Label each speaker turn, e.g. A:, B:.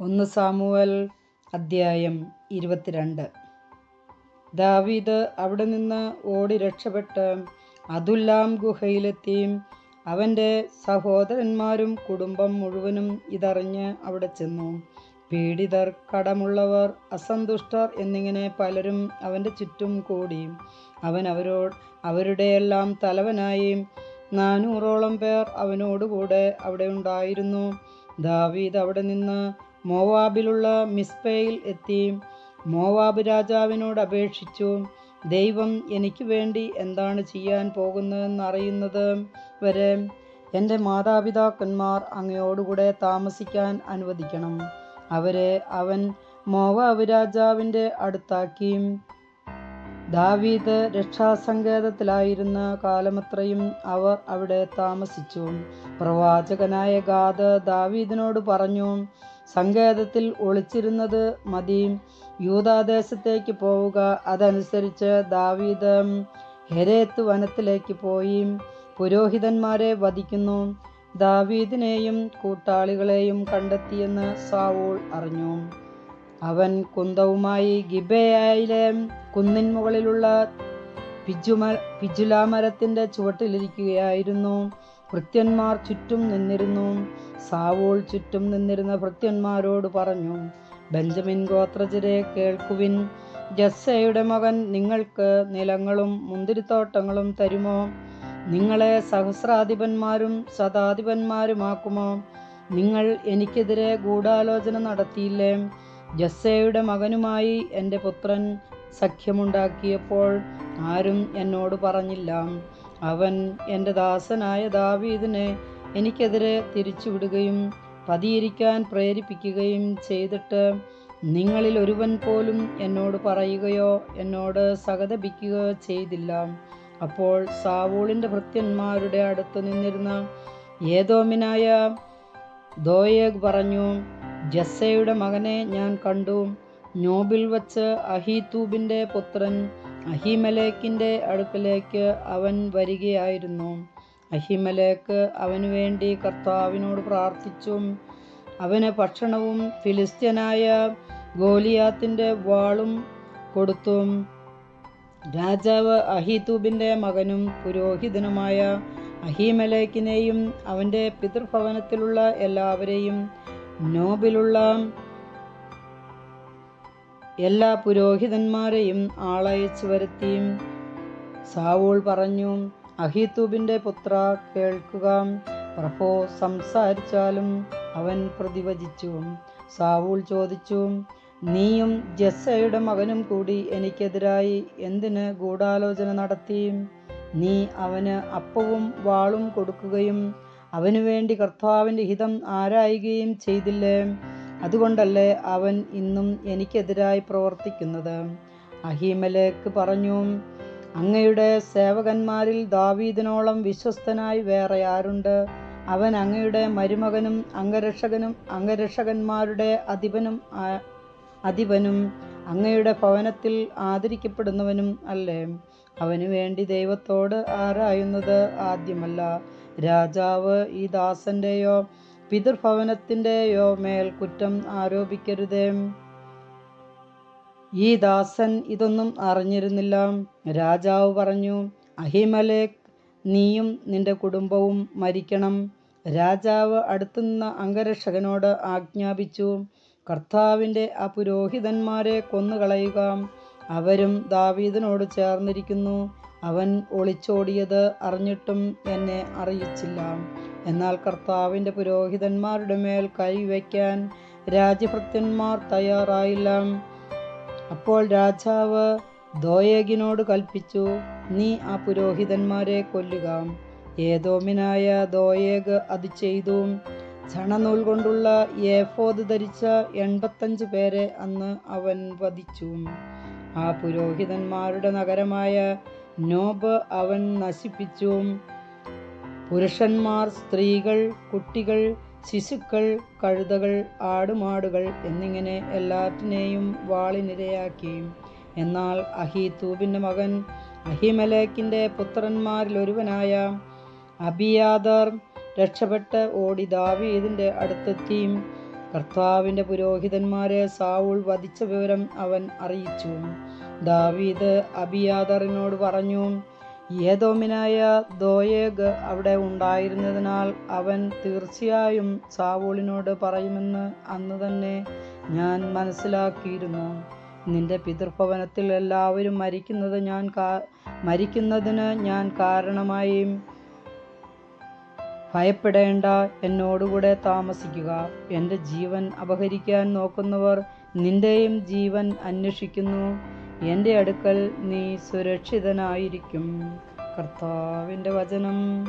A: ഒന്ന് സാമുവൽ അദ്ധ്യായം ഇരുപത്തിരണ്ട്. ദാവീദ് അവിടെ നിന്ന് ഓടി രക്ഷപ്പെട്ട് അതുല്ലാം ഗുഹയിലെത്തി. അവന്റെ സഹോദരന്മാരും കുടുംബം മുഴുവനും ഇതറിഞ്ഞ് അവിടെ ചെന്നു. പീഡിതർ കടമുള്ളവർ അസന്തുഷ്ടർ എന്നിങ്ങനെ പലരും അവന്റെ ചുറ്റും കൂടി. അവൻ അവരോട് അവരുടെയെല്ലാം തലവനായി നാനൂറോളം പേർ അവനോടുകൂടെ അവിടെ ഉണ്ടായിരുന്നു. ദാവീദ് അവിടെ നിന്ന് മോവാബിലുള്ള മിസ്പയിൽ എത്തി. മോവാബ് രാജാവിനോട് അപേക്ഷിച്ചു ദൈവം എനിക്ക് വേണ്ടി എന്താണ് ചെയ്യാൻ പോകുന്നതെന്ന് അറിയുന്നത് വരെ എന്റെ മാതാപിതാക്കന്മാർ അങ്ങയോടുകൂടെ താമസിക്കാൻ അനുവദിക്കണം അവരെ അവൻ മോവാബ് രാജാവിന്റെ അടുത്താക്കി. ദാവീദ് രക്ഷാസങ്കേതത്തിലായിരുന്ന കാലമത്രയും അവർ അവിടെ താമസിച്ചു. പ്രവാചകനായ ഗാദ് ദാവീദിനോട് പറഞ്ഞു സങ്കേതത്തിൽ ഒളിച്ചിരുന്നത് മതി. യൂതാദേശത്തേക്ക് പോവുക. അതനുസരിച്ച് ദാവീദ് ഹെരേത്ത് വനത്തിലേക്ക് പോയി. പുരോഹിതന്മാരെ വധിക്കുന്നു. ദാവീദിനെയും കൂട്ടാളികളെയും കണ്ടെത്തിയെന്ന് സാവൂൾ അറിഞ്ഞു. അവൻ കുന്തവുമായി ഗിബയായിലെ കുന്നിൻ മുകളിലുള്ള പിജുമ പിജുലാമരത്തിന്റെ ചുവട്ടിലിരിക്കുകയായിരുന്നു. ഭൃത്യന്മാർ ചുറ്റും നിന്നിരുന്നു. സാവോൾ ചുറ്റും നിന്നിരുന്ന ഭൃത്യന്മാരോട് പറഞ്ഞു ബെഞ്ചമിൻ ഗോത്രജരെ കേൾക്കുവിൻ. ജസ്സയുടെ മകൻ നിങ്ങൾക്ക് നിലങ്ങളും മുന്തിരിത്തോട്ടങ്ങളും തരുമോ? നിങ്ങളെ സഹസ്രാധിപന്മാരും ശതാധിപന്മാരുമാക്കുമോ നിങ്ങൾ എനിക്കെതിരെ ഗൂഢാലോചന നടത്തിയില്ലേ? ജസ്സയുടെ മകനുമായി എന്റെ പുത്രൻ സഖ്യമുണ്ടാക്കിയപ്പോൾ ആരും എന്നോട് പറഞ്ഞില്ല. അവൻ എന്റെ ദാസനായ ദാവീദിനെ എനിക്കെതിരെ തിരിച്ചുവിടുകയും പതിയിരിക്കാൻ പ്രേരിപ്പിക്കുകയും ചെയ്തിട്ട് നിങ്ങളിൽ ഒരുവൻ പോലും എന്നോട് പറയുകയോ എന്നോട് സഹതപിക്കുകയോ ചെയ്തില്ല. അപ്പോൾ സാവൂളിന്റെ ഭൃത്യന്മാരുടെ അടുത്ത് നിന്നിരുന്ന ഏതോമിനായ ദോയേഗ് പറഞ്ഞു ജസ്സയുടെ മകനെ ഞാൻ കണ്ടു. നോബിൽ വച്ച് അഹീതൂബിന്റെ പുത്രൻ അഹിമലേക്കിന്റെ അടുക്കലേക്ക് അവൻ വരികയായിരുന്നു. അഹിമലേക്ക് അവനു വേണ്ടി കർത്താവിനോട് പ്രാർത്ഥിച്ചും അവന് ഭക്ഷണവും ഫിലിസ്ത്യനായ ഗോലിയാത്തിന്റെ വാളും കൊടുത്തും. രാജാവ് അഹീതൂബിന്റെ മകനും പുരോഹിതനുമായ അഹീമലേക്കിനെയും അവന്റെ പിതൃഭവനത്തിലുള്ള എല്ലാവരെയും നോബിലുള്ള എല്ലാ പുരോഹിതന്മാരെയും ആളയച്ചു വരുത്തി സാവൂൾ പറഞ്ഞു അഹീത്തൂബിന്റെ പുത്ര കേൾക്കുക. പ്രഭോ സംസാരിച്ചാലും അവൻ പ്രതിവചിച്ചു. സാവൂൾ ചോദിച്ചു നീയും ജസ്സയുടെ മകനും കൂടി എനിക്കെതിരായി എന്തിന് ഗൂഢാലോചന നടത്തി? നീ അവന് അപ്പവും വാളും കൊടുക്കുകയും അവനു വേണ്ടി കർത്താവിന്റെ ഹിതം ആരായുകയും ചെയ്തില്ലേ? അതുകൊണ്ടല്ലേ അവൻ ഇന്നും എനിക്കെതിരായി പ്രവർത്തിക്കുന്നത്? അഹീമലേക്ക് പറഞ്ഞു അങ്ങയുടെ സേവകന്മാരിൽ ദാവീദിനോളം വിശ്വസ്തനായി വേറെ ആരുണ്ട്? അവൻ അങ്ങയുടെ മരുമകനും അംഗരക്ഷകനും അംഗരക്ഷകന്മാരുടെ അധിപനും അധിപനും അങ്ങയുടെ ഭവനത്തിൽ ആദരിക്കപ്പെടുന്നവനും അല്ലേ? അവനു വേണ്ടി ദൈവത്തോട് ആരായുന്നത് ആദ്യമല്ല. രാജാവ് ഈ ദാസന്റെയോ പിതൃഭവനത്തിന്റെയോ മേൽ കുറ്റം ആരോപിക്കരുതേ. ഈ ദാസൻ ഇതൊന്നും അറിഞ്ഞിരുന്നില്ല. രാജാവ് പറഞ്ഞു അഹിമലേഖ് നീയും നിന്റെ കുടുംബവും മരിക്കണം. രാജാവ് അടുത്തുനിന്ന അംഗരക്ഷകനോട് ആജ്ഞാപിച്ചു കർത്താവിന്റെ ആ പുരോഹിതന്മാരെ കൊന്നുകളയുക. അവരും ദാവീദിനോട് ചേർന്നിരിക്കുന്നു. അവൻ ഒളിച്ചോടിയത് അറിഞ്ഞിട്ടും എന്നെ അറിയിച്ചില്ല. എന്നാൽ കർത്താവിന്റെ പുരോഹിതന്മാരുടെ മേൽ കൈവയ്ക്കാൻ രാജഭൃത്യന്മാർ തയ്യാറായില്ല. അപ്പോൾ രാജാവ് ദോയേഗിനോട് കൽപ്പിച്ചു നീ ആ പുരോഹിതന്മാരെ കൊല്ലുക. ഏതോമിനായ ദോയേഗ് അത് ചെയ്തു. ചണനൂൽ കൊണ്ടുള്ള ഏഫോദ് ധരിച്ച എൺപത്തഞ്ച് പേരെ അന്ന് അവൻ വധിച്ചു. ആ പുരോഹിതന്മാരുടെ നഗരമായ നോബ് അവൻ നശിപ്പിച്ചു. പുരുഷന്മാർ സ്ത്രീകൾ കുട്ടികൾ ശിശുക്കൾ കഴുതകൾ ആടുമാടുകൾ എന്നിങ്ങനെ എല്ലാറ്റിനെയും വാളിനിരയാക്കി എന്നാൽ അഹീതൂബിന്റെ മകൻ അഹിമലേക്കിന്റെ പുത്രന്മാരിൽ ഒരുവനായ അബിയാദർ രക്ഷപ്പെട്ട് ഓടി ദാവീദിന്റെ അടുത്തെത്തി കർത്താവിന്റെ പുരോഹിതന്മാരെ സാവൂൾ വധിച്ച വിവരം അവൻ അറിയിച്ചു. ദാവീദ് അബിയാദറിനോട് പറഞ്ഞു ഏതോമിനായ ദോയേഗ് അവിടെ ഉണ്ടായിരുന്നതിനാൽ അവൻ തീർച്ചയായും സാവോളിനോട് പറയുമെന്ന് അന്ന് തന്നെ ഞാൻ മനസ്സിലാക്കിയിരുന്നു. നിന്റെ പിതൃഭവനത്തിൽ എല്ലാവരും മരിക്കുന്നത് ഞാൻ മരിക്കുന്നതിന് ഞാൻ കാരണമായി ഭയപ്പെടേണ്ട എന്നോടുകൂടെ താമസിക്കുക. എന്റെ ജീവൻ അപഹരിക്കാൻ നോക്കുന്നവർ നിന്റെയും ജീവൻ അന്വേഷിക്കുന്നു. എന്റെ അടുക്കൽ നീ സുരക്ഷിതനായിരിക്കും. കർത്താവിന്റെ വചനം.